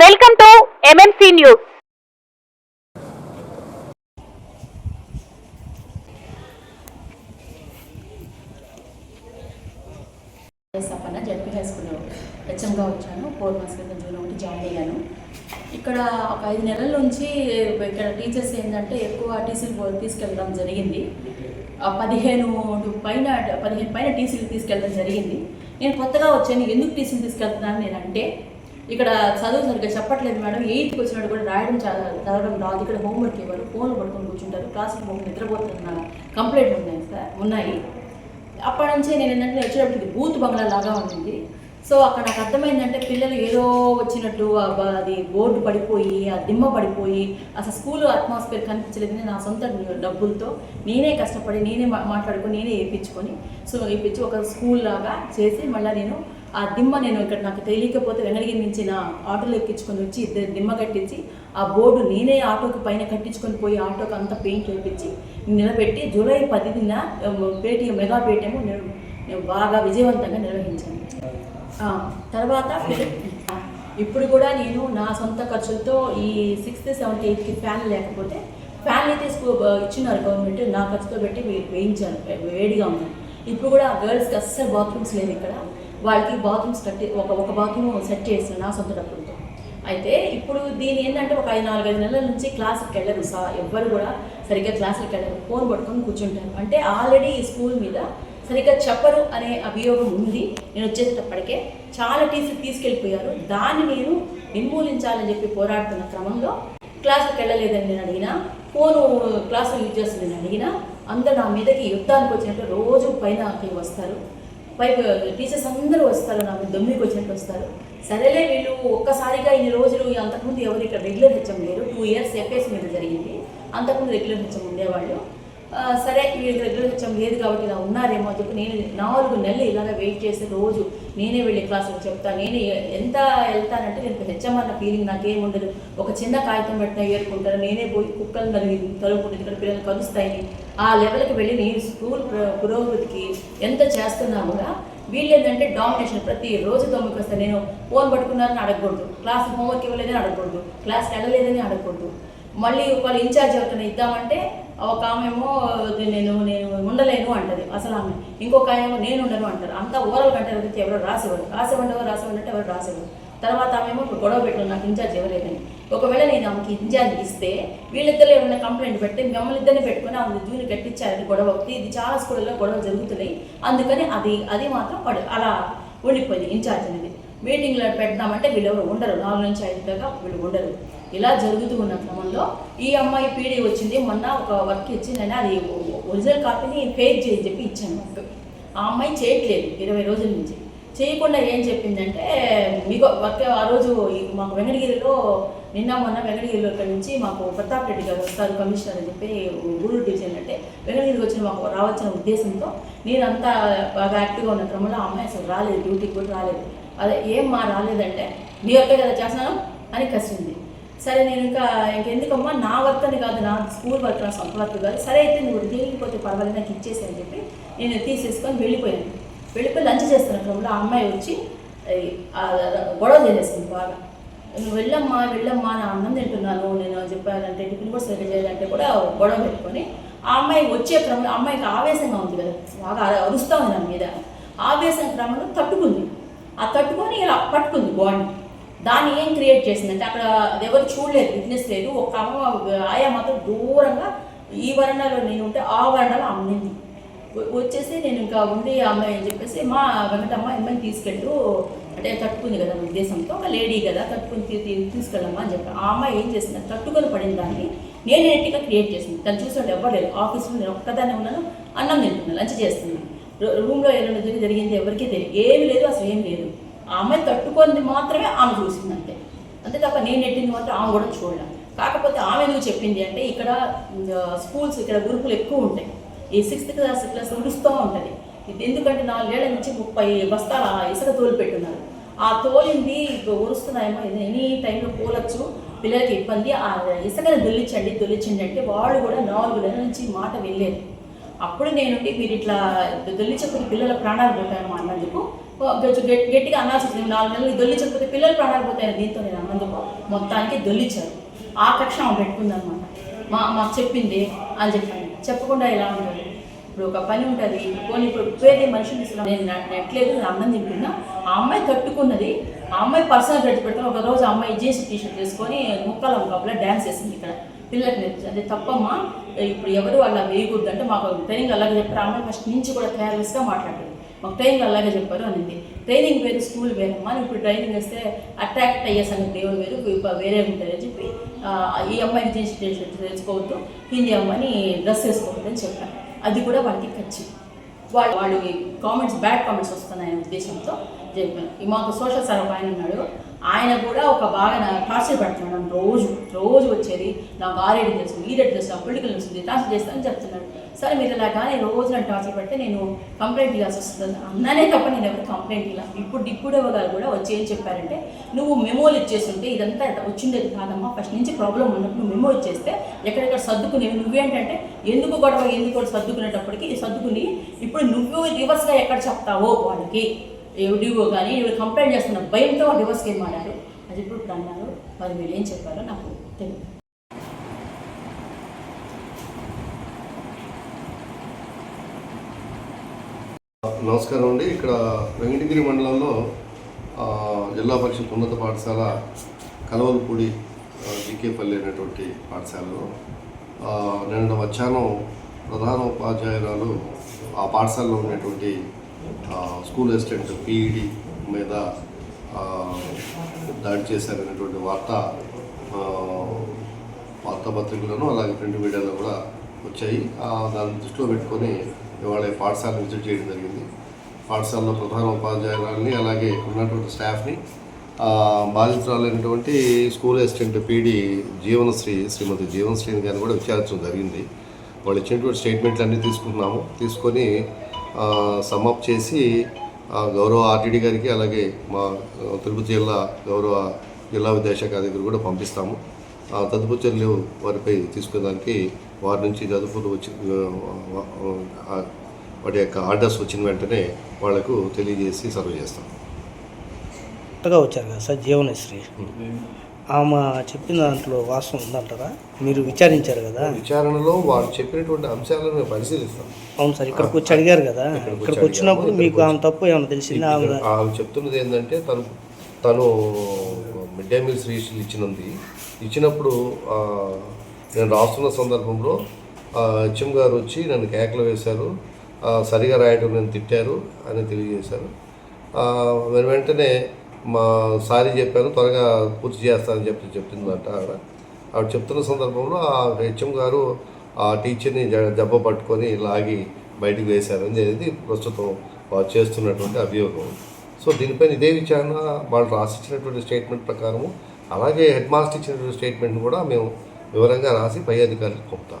Welcome to MMC news సపన ZP high స్కూల్లో హెచ్ఎంగా వచ్చాను. ఫోర్ మంత్స్ క్రితం జూన్ ఒకటి జాయిన్ అయ్యాను. ఇక్కడ ఒక ఐదు నెలల నుంచి ఇక్కడ టీచర్స్ ఏంటంటే ఎక్కువ టీసీలు తీసుకెళ్ళడం జరిగింది. పదిహేను పైన పదిహేను పైన టీసీలు తీసుకెళ్ళడం జరిగింది. నేను కొత్తగా వచ్చాను. ఎందుకు టీసీలు తీసుకెళ్తున్నాను నేను అంటే ఇక్కడ చదువు సరిగ్గా చెప్పట్లేదు మేడం. ఎయిత్కి వచ్చినట్టు కూడా రాయడం చదవడం రాదు. ఇక్కడ హోంవర్క్ ఇవ్వరు. ఫోన్లు పడుకొని కూర్చుంటారు. క్లాసులు పోయి నిద్రపోతున్నారు కంప్లైంట్ ఉన్నాయి సార్. ఉన్నాయి. అప్పటి నుంచే నేను ఏంటంటే వచ్చేటప్పుడు బూత్ బంగ్లా లాగా ఉండింది. సో అక్కడ నాకు అర్థమైందంటే పిల్లలు ఏదో వచ్చినట్టు అది బోర్డు పడిపోయి ఆ దిమ్మ పడిపోయి అసలు స్కూల్ అట్మాస్ఫియర్ కనిపించలేదని నా సొంత డబ్బులతో నేనే కష్టపడి నేనే మా- మాట్లాడుకొని నేనే వేయించుకొని సో వేయించి ఒక స్కూల్ లాగా చేసి మళ్ళీ నేను ఆ దిమ్మ నేను ఇక్కడ నాకు తెలియకపోతే వెనడిగి నుంచి నా ఆటోలో ఎక్కించుకొని వచ్చి ఇద్దరు దిమ్మ కట్టించి ఆ బోర్డు నేనే ఆటోకి పైన కట్టించుకొని పోయి ఆటోకి అంతా పెయింట్ వేపించి నిలబెట్టి జూలై పదిన పేటీఎం మెగా పేటీఎం నేను నేను బాగా విజయవంతంగా నిర్వహించాను. తర్వాత ఇప్పుడు కూడా నేను నా సొంత ఖర్చులతో ఈ సిక్స్త్ సెవెంత్ ఎయిత్కి ఫ్యాన్ లేకపోతే ఫ్యాన్ అయితే ఇచ్చినారు గవర్నమెంట్ నా ఖర్చుతో పెట్టి వేయించాను వేడిగా ఉన్నాను ఇప్పుడు కూడా గర్ల్స్కి అస్సలు బాత్రూమ్స్ లేవు ఇక్కడ. వాళ్ళకి బాత్రూమ్స్ కట్టి ఒక ఒక బాత్రూమ్ సెట్ చేసిన నా సొంత డబ్బులతో. అయితే ఇప్పుడు దీని ఏంటంటే ఒక ఐదు నాలుగైదు నెలల నుంచి క్లాసుకి వెళ్ళరు సా ఎవ్వరు కూడా సరిగ్గా క్లాసులకు వెళ్ళరు ఫోన్ పట్టుకొని కూర్చుంటారు. అంటే ఆల్రెడీ ఈ స్కూల్ మీద సరిగ్గా చెప్పరు అనే అభియోగం ఉంది. నేను వచ్చేటప్పటికే చాలా టీచర్లు తీసుకెళ్ళిపోయారు. దాన్ని నేను నిర్మూలించాలని చెప్పి పోరాడుతున్న క్రమంలో క్లాసులకు వెళ్ళలేదని నేను అడిగినా ఫోను క్లాసులు యూజ్ చేస్తుందని నేను అడిగినా అందరు నా మీదకి యుద్ధానికి వచ్చినట్టు రోజు పైన వస్తారు. పై టీచర్స్ అందరూ వస్తారు నాకు దొమ్మికి వచ్చినట్టు వస్తారు. సరేలే వీళ్ళు ఒక్కసారిగా ఇన్ని రోజులు అంతకుముందు ఎవరు ఇక్కడ రెగ్యులర్ హెచ్ఎం లేరు. టూ ఇయర్స్ ఎఫ్ఎస్ మీద జరిగింది. అంతకుముందు రెగ్యులర్ హెచ్ఎం ఉండేవాళ్ళు. సరే వీళ్ళు దగ్గర కొంచెం లేదు కాబట్టి ఇలా ఉన్నారేమో అని చెప్పి నేను నాలుగు నెలలు ఇలాగ వెయిట్ చేసి రోజు నేనే వెళ్ళి క్లాసులు చెప్తాను నేనే ఎంత వెళ్తానంటే నేను హెచ్ఎం ఫీలింగ్ నాకేముండదు. ఒక చిన్న కాగితం పెట్టిన ఏరుకుంటాను. నేనే పోయి కుక్కలు నలిగి తలుపుకుంటుంది ఇక్కడ పిల్లలు కలుస్తాయి. ఆ లెవెల్కి వెళ్ళి నేను స్కూల్ ప్ర- పురోగతికి ఎంత చేస్తున్నా కూడా వీళ్ళు ఏంటంటే డామినేషన్ ప్రతి రోజు తొమ్మిదికి వస్తే నేను ఫోన్ పట్టుకున్నారని అడగకూడదు. క్లాస్ హోంవర్క్ ఇవ్వలేదని అడగకూడదు. క్లాస్కి వెళ్ళలేదని అడగకూడదు. మళ్ళీ ఒకవేళ ఇన్ఛార్జ్ ఎవరికైనా ఇద్దామంటే ఒక ఆమెమో నేను నేను ఉండలేను అంటది. అసలు ఆమె. ఇంకొక ఆమెమో నేను ఉండను అంటారు అంతా ఓరల్ కంటే ఎవరైతే ఎవరో రాసేవాడు రాసేవాడు రాసేవాడు అంటే ఎవరు రాసేవాడు తర్వాత ఆమెమో ఇప్పుడు గొడవ పెట్టు నాకు ఇన్ఛార్జ్ ఇవ్వలేదని ఒకవేళ నేను ఆమెకి ఇన్ఛార్జ్ ఇస్తే వీళ్ళిద్దరు ఏమైనా కంప్లైంట్ పెడితే మిమ్మల్ని ఇద్దరిని పెట్టుకుని ఆమె జూని కట్టించారని గొడవ అవుతుంది. ఇది చాలా స్కూళ్ళలో గొడవ జరుగుతున్నాయి. అందుకని అది అది మాత్రం పడు అలా ఉండిపోయింది ఇన్ఛార్జ్ అనేది. మీటింగ్లో పెడదామంటే వీళ్ళెవరు ఉండరు. నాలుగు నుంచి ఐదు దాకా వీళ్ళు ఉండరు. ఇలా జరుగుతూ ఉన్న క్రమంలో ఈ అమ్మాయి పీడీ వచ్చింది. మొన్న ఒక వర్క్ ఇచ్చిందని అది ఒరిజినల్ కాపీని ఫేక్ చేయని చెప్పి ఇచ్చాను. వర్క్ ఆ అమ్మాయి చేయట్లేదు ఇరవై రోజుల నుంచి. చేయకుండా ఏం చెప్పిందంటే మీకు వర్క్ ఆ రోజు మాకు వెంకటగిరిలో నిన్న మొన్న వెంకటగిరిలో ఇక్కడ నుంచి మాకు ప్రతాప్ రెడ్డి గారు వస్తారు కమిషనర్ అని చెప్పి గూడూరు డివిజన్ అంటే వెంకటగిరికి వచ్చిన మాకు రావాల్సిన ఉద్దేశంతో నేను అంతా బాగా యాక్టివ్గా ఉన్న క్రమంలో ఆ అమ్మాయి అసలు రాలేదు డ్యూటీకి కూడా రాలేదు. అదే ఏం మా రాలేదంటే నీ వర్కే కదా చేస్తాను అని కసింది సరే నేను ఇంకా ఇంకెందుకమ్మా? నా వర్క్ అని కాదు నా స్కూల్ వర్క్ నా సొంత వర్క్ కాదు. సరే అయితే నువ్వు తెలియకపోతే పర్వాలేదు నాకు ఇచ్చేసి అని చెప్పి నేను తీసేసుకొని వెళ్ళిపోయాను. వెళ్ళిపోయి లంచ్ చేస్తున్న క్రమంలో ఆ అమ్మాయి వచ్చి గొడవ చేసేసింది బాగా. నువ్వు వెళ్ళమ్మా వెళ్ళమ్మా నా అన్నం తింటున్నాను నేను చెప్పానంటే టిఫిన్ కూడా సరిగ్గా చేయాలంటే కూడా గొడవ పెట్టుకొని ఆ అమ్మాయి వచ్చే క్రమంలో అమ్మాయికి ఆవేశంగా ఉంది కదా బాగా అర- అరుస్తా ఉంది నా మీద. ఆవేశం క్రమంలో తట్టుకుంది. ఆ తట్టుకొని ఇలా పట్టుకుంది బాడీ. దాన్ని ఏం క్రియేట్ చేసిందంటే అక్కడ ఎవరు చూడలేదు విట్నెస్ లేదు. ఒక అమ్మ ఆయా మాత్రం దూరంగా ఈ వరండాలో నేను ఉంటే ఆ వరండాలో అమ్మింది. వచ్చేసి నేను ఇంకా ఉండి ఆ అమ్మాయి అని చెప్పేసి మా వెంకటమ్మ ఈ అమ్మాయిని తీసుకెళ్ళు అంటే తట్టుకుంది కదా ఉద్దేశంతో ఒక లేడీ కదా తట్టుకుని తీసుకెళ్ళమ్మా అని చెప్పి. ఆ అమ్మాయి ఏం చేసింది? తట్టుకొని పడిన దాన్ని నేను నెట్టిగా క్రియేట్ చేసింది. తను చూసినట్టు ఎవరు లేదు ఆఫీస్లో నేను ఒక్కదాన్ని ఉన్నాను అన్నం తింటున్నాను లంచ్ చేస్తున్నాను. రూమ్లో ఏమైనా జరిగింది ఎవరికీ తెలియదు. ఏమి లేదు అసలు ఏం లేదు. ఆ అమ్మాయి తట్టుకుంది మాత్రమే ఆమె చూసింది అంతే అంతే తప్ప నేను ఎట్టింది మాత్రం ఆమె కూడా చూడలేదు కాకపోతే ఆమె ఎందుకు చెప్పింది అంటే ఇక్కడ స్కూల్స్ ఇక్కడ గ్రూపులు ఎక్కువ ఉంటాయి. ఈ సిక్స్త్ క్లాస్ క్లాస్ ఉడుస్తూ ఉంటుంది. ఇది ఎందుకంటే నాలుగేళ్ళ నుంచి ముప్పై బస్తాల ఇసుక తోలు పెట్టున్నారు. ఆ తోలింది ఇప్పుడు ఉరుస్తున్నాయేమో ఎనీ టైంలో పోలొచ్చు. పిల్లలకి ఇబ్బంది. ఆ ఇసుకని దొల్లించండి దొల్లించండి అంటే వాళ్ళు కూడా నాలుగు నెలల నుంచి మాట వెళ్ళేది అప్పుడు నేను మీరు ఇట్లా దొల్లించకుండా పిల్లల ప్రాణాలు పోతాయని అన్నందుకు గట్టిగా అనాల్సి వచ్చింది. నాలుగు నెలలు దొల్లించకపోతే పిల్లలు ప్రాణాలు పోతాయని దీంతో నేను అన్నందుకు మొత్తానికి దొల్లించారు ఆ కక్ష ఆమె పెట్టుకుందనమాట మా మాకు చెప్పింది అని చెప్పాను. చెప్పకుండా ఎలా ఉంటుంది ఇప్పుడు ఒక పని ఉంటుంది. పోనీ ఇప్పుడు వేరే మనిషిని తీసుకున్నా నేను నెట్లేదు నేను అన్నం తింటున్నా. ఆ అమ్మాయి తట్టుకున్నది. ఆ అమ్మాయి పర్సనల్ గడిచి పెడతాను ఒక రోజు అమ్మాయి జీన్స్ టీషర్ట్ వేసుకొని ముక్కల ముక్కల డ్యాన్స్ వేసింది ఇక్కడ. పిల్లలకి నేర్పించి అదే తప్పమ్మా ఇప్పుడు ఎవరు అలా వేయకూడదు అంటే మాకు ట్రైనింగ్ అలాగే చెప్పారు. అమ్మాయి ఫస్ట్ నుంచి కూడా కేర్లెస్గా మాట్లాడారు మాకు ట్రైనింగ్ అలాగే చెప్పారు అనింది. ట్రైనింగ్ వేరు స్కూల్ వేరు. అమ్మా ఇప్పుడు ట్రైనింగ్ వేస్తే అట్రాక్ట్ అయ్యే సంగతి దేవుడు వేరు వేరే ఉంటుంది అని చెప్పి ఈ అమ్మాయిని జీన్స్ తెలుసుకోవద్దు. హిందీ అమ్మాయిని డ్రెస్ వేసుకోవద్దు అని చెప్పాను అది కూడా వాళ్ళకి ఖర్చు. వాళ్ళు వాళ్ళు కామెంట్స్ బ్యాడ్ కామెంట్స్ వస్తున్నాయనే ఉద్దేశంతో చెప్పాను మాకు సోషల్ సర్వ్ ఆయన ఉన్నాడు. ఆయన కూడా ఒక బాగా టార్చర్ పెడుతున్నాడు. రోజు రోజు వచ్చేది. నాకు ఆరేడు తెలుసు ఈరేడు తెలుసు పొలిటికల్ తెలుస్తుంది టార్చర్ చేస్తానని చెప్తున్నాడు. సరే మీరు ఇలా కానీ రోజు నన్ను టార్చర్ పెడితే నేను కంప్లైంట్ ఇవ్వాల్సి వస్తుంది. అన్నానే తప్ప నేను ఎవరు కంప్లైంట్ ఇలా ఇప్పుడు డిప్యూడేవ గారు కూడా వచ్చి ఏం చెప్పారంటే నువ్వు మెమోలు ఇచ్చేస్తుంటే ఇదంతా వచ్చిండేది కాదమ్మా. ఫస్ట్ నుంచి ప్రాబ్లం ఉన్నప్పుడు మెమో ఇచ్చేస్తే ఎక్కడెక్కడ సర్దుకునేవి నువ్వేంటంటే ఎందుకు గొడవ? ఎందుకు కూడా సర్దుకునేటప్పటికి సర్దుకుని ఇప్పుడు నువ్వు రివర్స్గా ఎక్కడ చెప్తావో వాళ్ళకి. ఎవడివో కానీ ఇవి కంప్లైంట్ చేస్తున్న భయంతో వాళ్ళు రివర్స్కి ఏం అది ఇప్పుడు అన్నారు మరి మీరు ఏం చెప్పారో నాకు తెలియదు నమస్కారం అండి. ఇక్కడ వెంకటగిరి మండలంలో జిల్లా పరిషత్ ఉన్నత పాఠశాల కలవలపూడి జికేపల్లి జీకేపల్లి అనేటువంటి పాఠశాలలో నిన్న మధ్యాహ్నం ప్రధాన ఉపాధ్యాయురాలు ఆ పాఠశాలలో ఉన్నటువంటి స్కూల్ అసిస్టెంట్ పీఈడి మీద దాడి చేశారనేటువంటి వార్త వార్తాపత్రికలను అలాగే ప్రింట్ మీడియాలో కూడా వచ్చాయి. దాన్ని దృష్టిలో పెట్టుకొని ఇవాళ పాఠశాల విజిట్ చేయడం జరిగింది. పాఠశాలలో ప్రధాన ఉపాధ్యాయురాలని అలాగే ఉన్నటువంటి స్టాఫ్ని బాధితురాలైనటువంటి school assistant PD Jeevanasri Shrimati జీవనశ్రీని గారిని కూడా విచారించడం జరిగింది. వాళ్ళు ఇచ్చినటువంటి స్టేట్మెంట్లు అన్నీ తీసుకుంటున్నాము. తీసుకొని సమ్అప్ చేసి ఆ, గౌరవ ఆర్టీడీ గారికి అలాగే మా తిరుపతి జిల్లా గౌరవ జిల్లా విద్యాశాఖ అధికారి కూడా పంపిస్తాము. ఆ, తదుపరి చర్యలు వారిపై తీసుకునేదానికి వారి నుంచి తదుపరి వచ్చి వాటి యొక్క ఆర్డర్స్ వచ్చిన వెంటనే వాళ్ళకు తెలియజేసి సర్వ్ చేస్తాం. కొత్తగా వచ్చారు కదా సార్ జీవనశ్రీ ఆమె చెప్పిన దాంట్లో వాస్తవం ఉందంటారా? మీరు విచారించారు కదా? విచారణలో వారు చెప్పినటువంటి అంశాలను మేము పరిశీలిస్తాం. అవును సార్ ఇక్కడికి వచ్చి అడిగారు కదా? ఇక్కడికి వచ్చి ఇక్కడికి వచ్చినప్పుడు మీకు ఆమె తప్పు ఏమైనా తెలిసిందా? ఆమె చెప్తున్నది ఏంటంటే తను తను మిడ్ డే మీల్స్ రిజిస్టర్ ఇచ్చినది. ఇచ్చినప్పుడు నేను రాస్తున్న సందర్భంలో హెచ్ఎం గారు వచ్చి నన్ను కేకలు వేశారు. సరిగా రాయటం నేను తిట్టారు అని తెలియజేశారు. వెంటనే మా సారీ చెప్పాను త్వరగా పూర్తి చేస్తానని చెప్పి చెప్తుందంట ఆవిడ. ఆవిడ చెప్తున్న సందర్భంలో ఆ హెచ్ఎం గారు ఆ టీచర్ని జ- పట్టుకొని లాగి బయటకు వేశారు అనేది ప్రస్తుతం చేస్తున్నటువంటి అభియోగం. సో దీనిపైన ఇదే విచారణ వాళ్ళు రాసిచ్చినటువంటి స్టేట్మెంట్ ప్రకారము అలాగే హెడ్ మాస్టర్ ఇచ్చినటువంటి స్టేట్మెంట్ని కూడా మేము వివరంగా రాసి పై అధికారులకు పంపుతాం.